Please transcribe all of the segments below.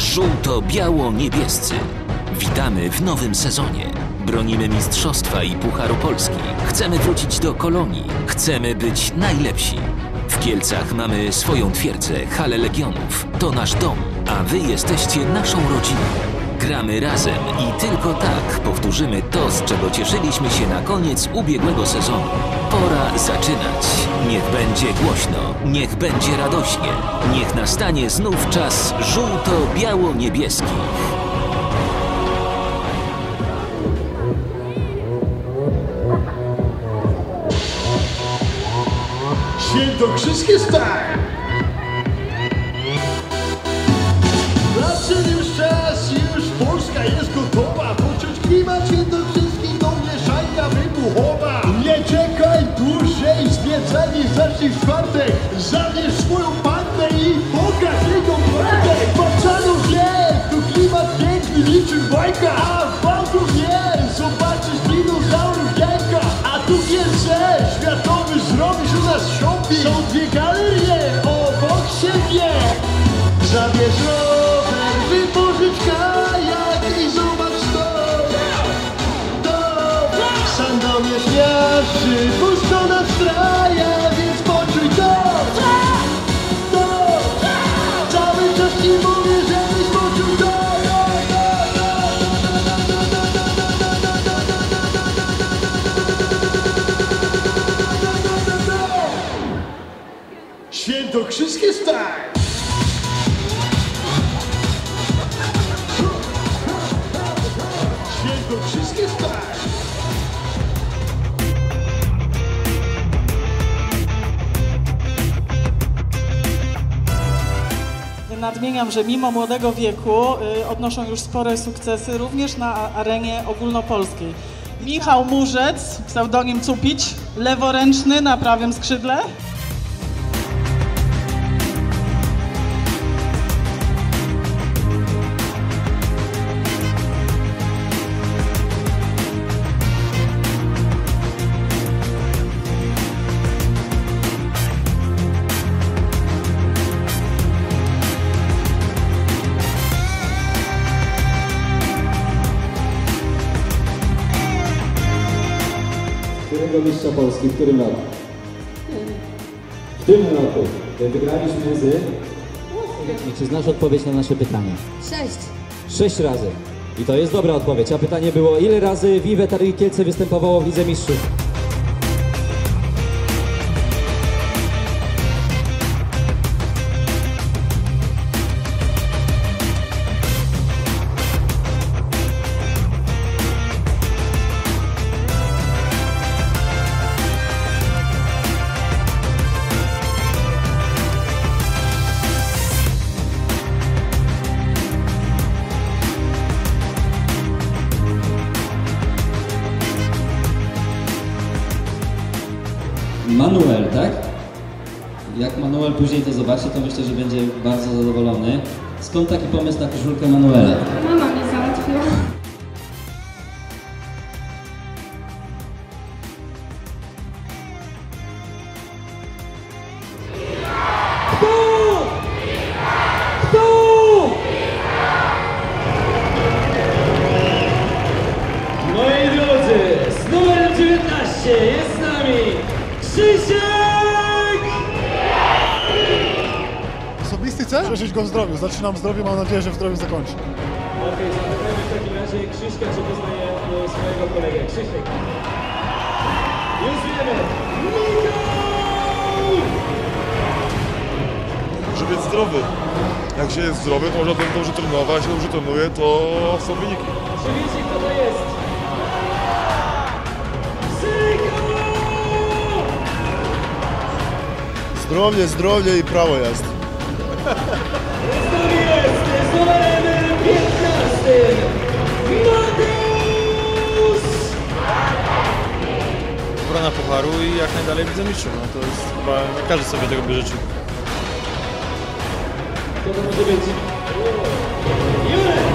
Żółto-biało-niebiescy. Witamy w nowym sezonie. Bronimy Mistrzostwa i Pucharu Polski. Chcemy wrócić do kolonii. Chcemy być najlepsi. W Kielcach mamy swoją twierdzę, halę Legionów. To nasz dom, a wy jesteście naszą rodziną. Gramy razem i tylko tak powtórzymy to, z czego cieszyliśmy się na koniec ubiegłego sezonu. Pora zaczynać. Niech będzie głośno, niech będzie radośnie. Niech nastanie znów czas żółto-biało-niebieski. Świętokrzyskie style! Zacznij w Nadmieniam, że mimo młodego wieku y, odnoszą już spore sukcesy również na arenie ogólnopolskiej. Michał Murzec, pseudonim Cupić, leworęczny na prawym skrzydle. Mistrza Polski? W którym roku? W tym roku. Wygraliśmy z... I Czy znasz odpowiedź na nasze pytanie? Sześć. Sześć razy. I to jest dobra odpowiedź. A pytanie było, ile razy Vive Targi Kielce występowało w Lidze Mistrzów? Tak? Jak Manuel później to zobaczy, to myślę, że będzie bardzo zadowolony. Skąd taki pomysł na koszulkę Manuela? Mama Przeżyć go w zdrowiu. Zaczynam w zdrowiu, mam nadzieję, że w zdrowiu zakończę. Okej, zapytajmy w takim razie Krzyśka, czy poznaje e, swojego kolegę. Krzysiek. Już wiemy. Muszę być zdrowy. Jak się jest zdrowy, to można dobrze- dobrze trenować, jak się dobrze trenuje, to są wyniki. Czy wiecie, kto to jest? Zdrowie, zdrowie i prawo jest. Nami jest z numerem 15 Mateusz! obrona pucharu i jak najdalej widzę mistrzów. No to jest chyba każdy sobie tego by życzył. Kto to może być? Jurek!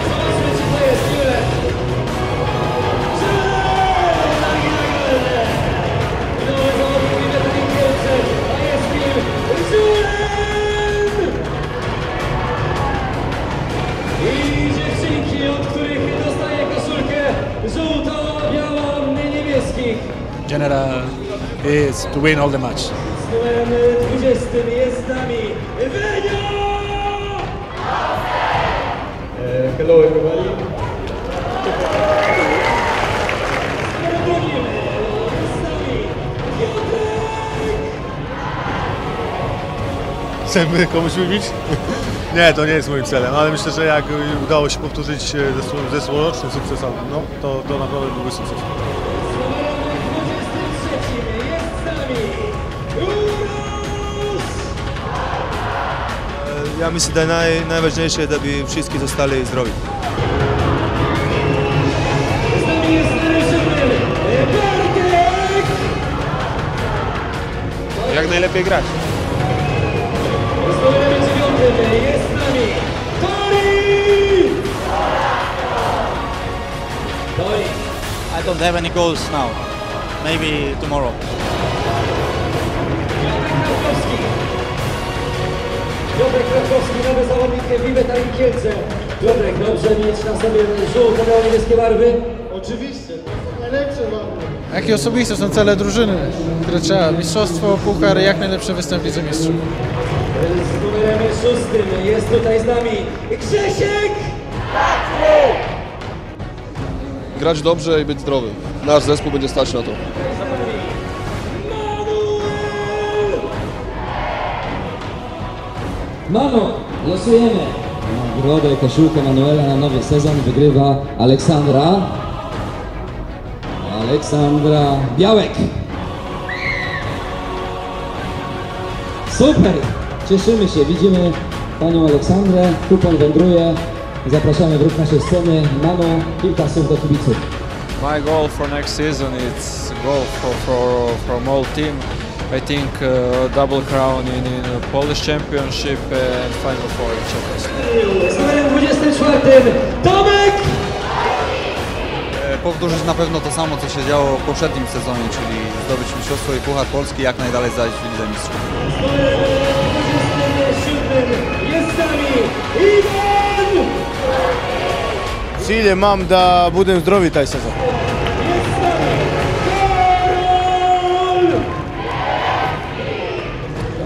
General is to win all the match. Z numerem 20 jest z nami Wenio! Hello everybody. Chcemy komuś wybić? Nie, to nie jest moim celem, ale myślę, że jak udało się powtórzyć e, zeszło- zeszłoroczny sukces, no, to, to naprawdę byłby sukces. Ja myślę, że naj, najważniejsze, żeby wszyscy zostali zdrowi. Jak najlepiej grać. Z numerem 9 jest z nami Tori! Tori! I don't have any goals now. Maybe tomorrow. Krakowski. Piotrek Krakowski, nowy zawodnik Arki Kielce. Piotrek, dobrze mieć na sobie żółto-biało-niebieskie barwy. Oczywiście, to są najlepsze mamy. Jakie osobiste są cele drużyny, które trzeba? Mistrzostwo, puchar, jak najlepszy występ w Lidze Mistrzów. Z numerem szóstym jest tutaj z nami Grzesiek! Grać dobrze i być zdrowy. Nasz zespół będzie stać na to. Mano, losujemy. Nagrodę koszulkę Manuela na nowy sezon wygrywa Aleksandra. Aleksandra Białek. Super! Cieszymy się, widzimy Panią Aleksandrę, kupon wędruje. Zapraszamy w ruch naszej sceny. Mano, kilka słów do kibiców. My goal for next season is goal for, for from all team. I think uh, double crown in, in a Polish Championship and Final Four in Champions League. Z numerem 24 Tomek! powtórzyć na pewno to samo, co się działo w poprzednim sezonie, czyli zdobyć mistrzostwo i Puchar Polski, jak najdalej zajść w Lidze Mistrzów. Z numerem 27 jest z nami Iwan! Cilje mam da budem zdrowi taj sezon.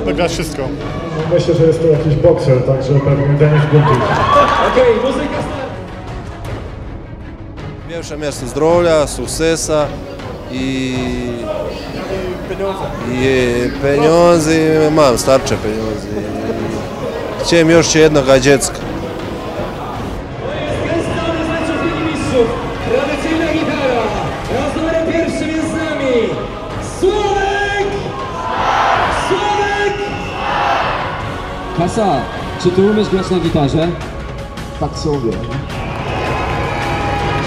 Wygrać wszystko. Myślę, że jest to jakiś bokser, także pewnie Denis Gunkiewicz. Okej, muzyka start. Pierwsze miasto zdrowia, sukcesa i... I pieniądze, mam starcze pieniądze. Chciałem jeszcze jednego dziecka. Gęstony z meczów Ligi Mistrzów. Kasa, czy ty umiesz grać na gitarze? Tak sobie.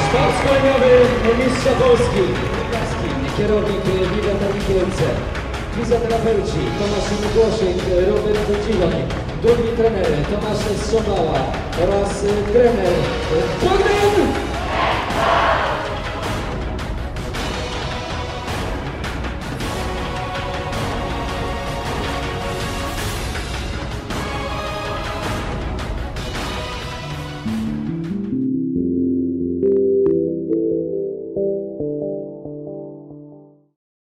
Sztab szkoleniowy mistrza Polski. Kierownik Liga Kielce. Fizjoterapeuci Tomasz Mikłoszyk, Robert Dziwoń. Drugi trener Tomasz Strzomała oraz trener Bogdan